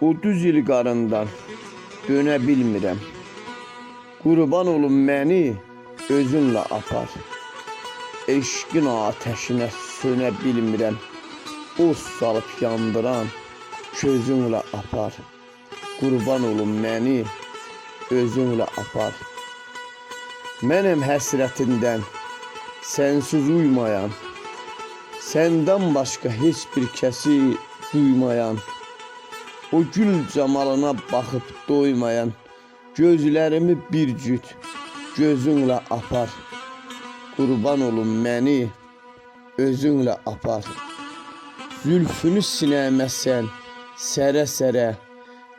30 il qarından dönə bilmirəm. Qurban olum məni özünlə apar. Eşqin atəşinə sönə bilmirəm. O salıb yandıran közünlə apar. Qurban olum məni özünlə apar. Mənim həsrətindən sənsiz uymayan, səndən başqa heç bir kəsi duymayan, o gül camalına baxıb doymayan, gözlərimi bir cüt gözünlə apar. Qurban olum məni özünlə apar. Zülfünü sinəmə sən sərə-sərə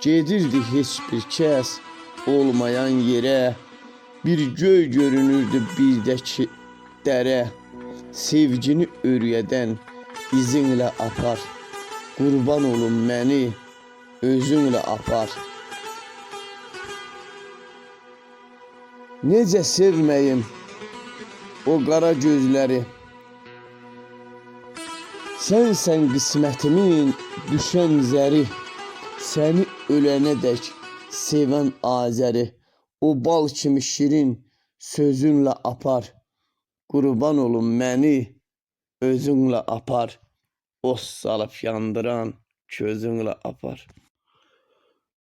gedirdi heç bir kəs olmayan yerə. Bir göy görünürdü birdəki dərə. Sevgini örüyədən izinlə apar. Qurban olum məni özünlə apar. Necə sevməyim o qara gözləri. Sənsən qismətimin düşən zəri. Səni ölənədək sevən Azəri. O bal kimi şirin sözünlə apar. Qurban olum məni özünlə apar. O salıb yandıran közünlə apar.